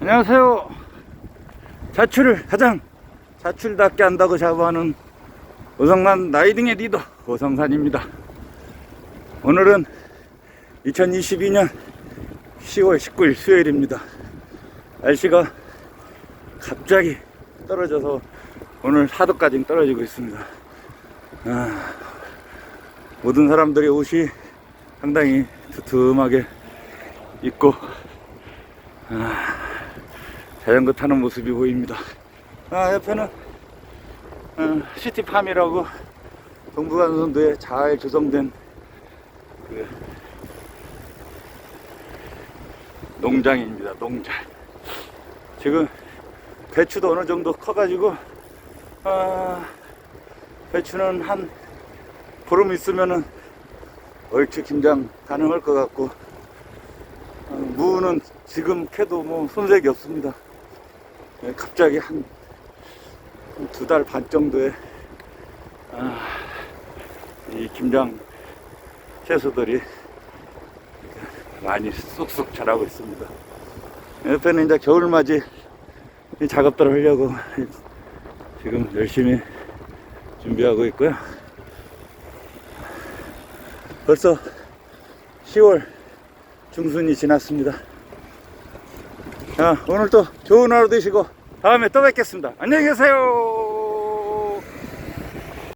안녕하세요. 자출을 가장 자출답게 한다고 자부하는 오성산 라이딩의 리더 오성산입니다. 오늘은 2022년 10월 19일 수요일입니다. 날씨가 갑자기 떨어져서 오늘 4도까지 떨어지고 있습니다. 아, 모든 사람들의 옷이 상당히 두툼하게 입고 아, 자전거 타는 모습이 보입니다. 아, 옆에는 어, 시티팜이라고 동부간선도에 잘 조성된 그 농장입니다. 농장. 지금 배추도 어느 정도 커가지고 아, 배추는 한 보름 있으면은 얼추 김장 가능할 것 같고 어, 무는 지금 캐도 뭐 손색이 없습니다. 예, 갑자기 한 두 달 반 정도에 아, 이 김장 채소들이 많이 쑥쑥 자라고 있습니다. 옆에는 이제 겨울맞이 이 작업들을 하려고 지금 열심히 준비하고 있고요. 벌써 10월 중순이 지났습니다. 자, 오늘도 좋은 하루 되시고 다음에 또 뵙겠습니다. 안녕히 계세요.